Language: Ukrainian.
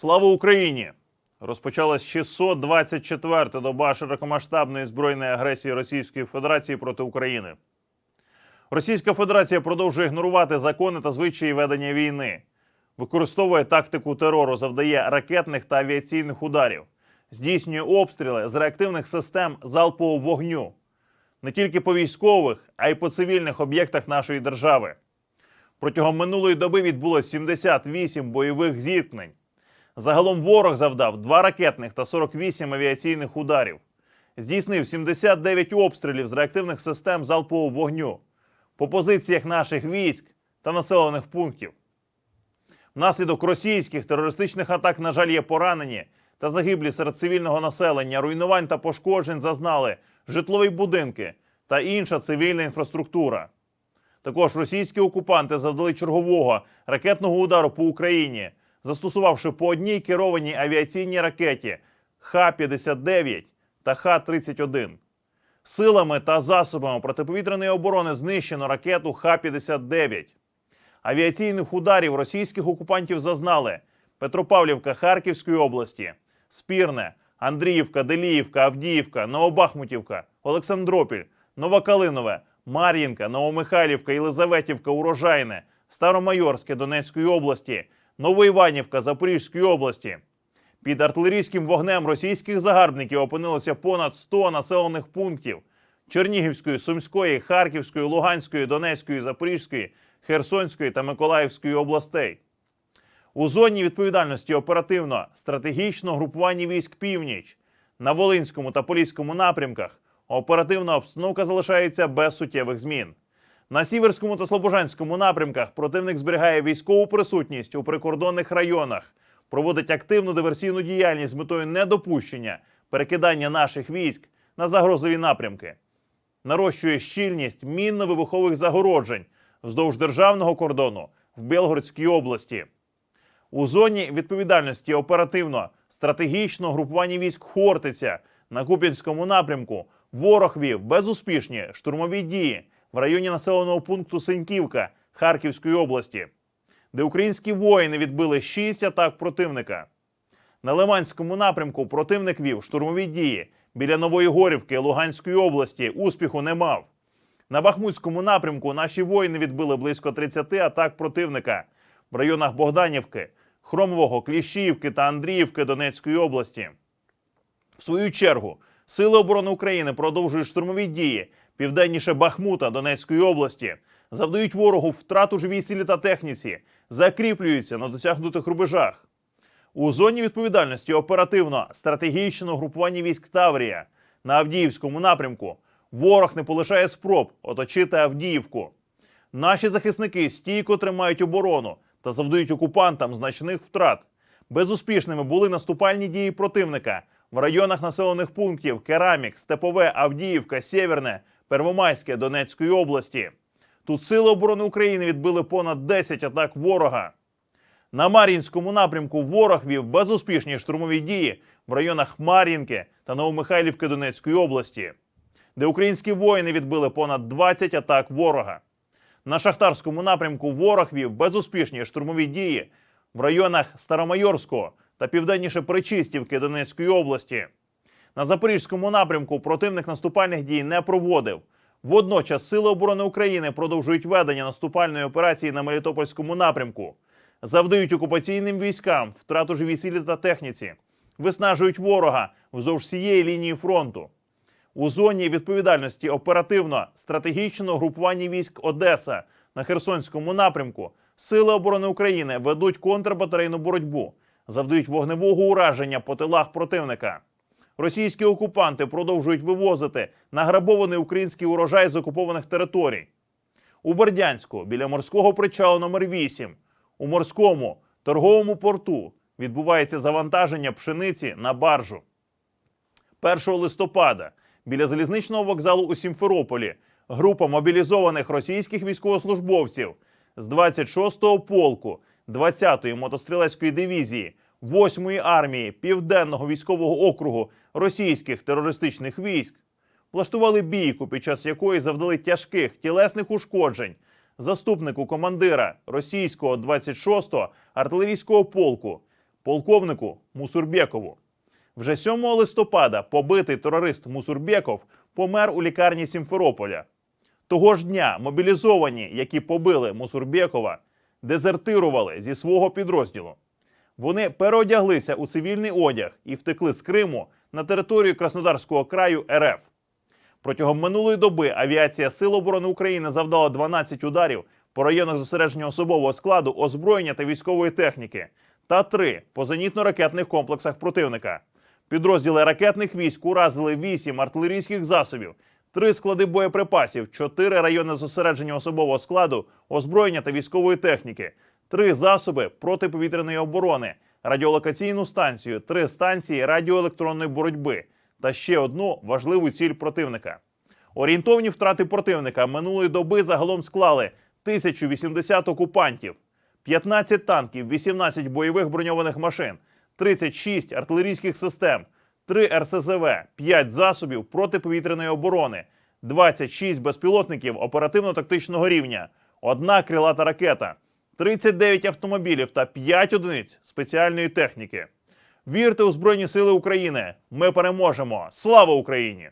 Слава Україні! Розпочалась 624-та доба широкомасштабної збройної агресії Російської Федерації проти України. Російська Федерація продовжує ігнорувати закони та звичаї ведення війни, використовує тактику терору, завдає ракетних та авіаційних ударів, здійснює обстріли з реактивних систем залпового вогню не тільки по військових, а й по цивільних об'єктах нашої держави. Протягом минулої доби відбулось 78 бойових зіткнень. Загалом ворог завдав 2 ракетних та 48 авіаційних ударів. Здійснив 79 обстрілів з реактивних систем залпового вогню по позиціях наших військ та населених пунктів. Внаслідок російських терористичних атак, на жаль, є поранені та загиблі серед цивільного населення, руйнувань та пошкоджень зазнали житлові будинки та інша цивільна інфраструктура. Також російські окупанти завдали чергового ракетного удару по Україні, застосувавши по одній керованій авіаційній ракеті Х-59 та Х-31. Силами та засобами протиповітряної оборони знищено ракету Х-59. Авіаційних ударів російських окупантів зазнали Петропавлівка Харківської області, Спірне, Андріївка, Деліївка, Авдіївка, Новобахмутівка, Олександропіль, Новокалинове, Мар'їнка, Новомихайлівка, Єлизаветівка, Урожайне, Старомайорське Донецької області, Новоіванівка Запорізької області. Під артилерійським вогнем російських загарбників опинилося понад 100 населених пунктів Чернігівської, Сумської, Харківської, Луганської, Донецької, Запорізької, Херсонської та Миколаївської областей. У зоні відповідальності оперативно стратегічного групування військ Північ на Волинському та Поліському напрямках оперативна обстановка залишається без суттєвих змін. На Сіверському та Слобожанському напрямках противник зберігає військову присутність у прикордонних районах, проводить активну диверсійну діяльність з метою недопущення перекидання наших військ на загрозові напрямки, нарощує щільність мінно-вибухових загороджень вздовж державного кордону в Білгородській області. У зоні відповідальності оперативно стратегічного групування військ Хортиця на Куп'янському напрямку ворог вів безуспішні штурмові дії в районі населеного пункту Сеньківка Харківської області, де українські воїни відбили 6 атак противника. На Лиманському напрямку противник вів штурмові дії біля Нової Горівки Луганської області. Успіху не мав. На Бахмутському напрямку наші воїни відбили близько 30 атак противника в районах Богданівки, Хромового, Кліщіївки та Андріївки Донецької області. В свою чергу, Сили оборони України продовжують штурмові дії південніше Бахмута Донецької області, завдають ворогу втрату живій силі та техніці, закріплюються на досягнутих рубежах. У зоні відповідальності оперативно стратегічного групування військ Таврія на Авдіївському напрямку ворог не полишає спроб оточити Авдіївку. Наші захисники стійко тримають оборону та завдають окупантам значних втрат. Безуспішними були наступальні дії противника в районах населених пунктів Керамік, Степове, Авдіївка, Сєвєрне, Первомайське Донецької області. Тут Сили оборони України відбили понад 10 атак ворога. На Мар'їнському напрямку ворог вів безуспішні штурмові дії в районах Мар'їнки та Новомихайлівки Донецької області, де українські воїни відбили понад 20 атак ворога. На шахтарському напрямку ворог вів безуспішні штурмові дії в районах Старомайорського та південніше Причистівки Донецької області. На запорізькому напрямку противник наступальних дій не проводив. Водночас Сили оборони України продовжують ведення наступальної операції на Мелітопольському напрямку, завдають окупаційним військам втрату живій силі та техніці, виснажують ворога вздовж всієї лінії фронту. У зоні відповідальності оперативно стратегічного групування військ Одеса на Херсонському напрямку Сили оборони України ведуть контрбатарейну боротьбу, завдають вогневого ураження по тилах противника. Російські окупанти продовжують вивозити награбований український урожай з окупованих територій. У Бердянську біля морського причалу номер 8 у морському торговому порту відбувається завантаження пшениці на баржу. 1 листопада біля залізничного вокзалу у Сімферополі група мобілізованих російських військовослужбовців з 26-го полку 20-ї мотострілецької дивізії 8-ї армії Південного військового округу російських терористичних військ влаштували бійку, під час якої завдали тяжких тілесних ушкоджень заступнику командира російського 26-го артилерійського полку полковнику Мусурбєкову. Вже 7 листопада побитий терорист Мусурбєков помер у лікарні Сімферополя. Того ж дня мобілізовані, які побили Мусурбєкова, дезертирували зі свого підрозділу. Вони переодяглися у цивільний одяг і втекли з Криму на територію Краснодарського краю РФ. Протягом минулої доби авіація Сил оборони України завдала 12 ударів по районах зосередження особового складу, озброєння та військової техніки та три по зенітно-ракетних комплексах противника. Підрозділи ракетних військ уразили 8 артилерійських засобів, три склади боєприпасів, чотири райони зосередження особового складу, озброєння та військової техніки, три засоби протиповітряної оборони, радіолокаційну станцію, три станції радіоелектронної боротьби та ще одну важливу ціль противника. Орієнтовні втрати противника минулої доби загалом склали 1080 окупантів, 15 танків, 18 бойових броньованих машин, 36 артилерійських систем, 3 РСЗВ, 5 засобів протиповітряної оборони, 26 безпілотників оперативно-тактичного рівня, одна крилата ракета, 39 автомобілів та 5 одиниць спеціальної техніки. Вірте у Збройні Сили України! Ми переможемо! Слава Україні!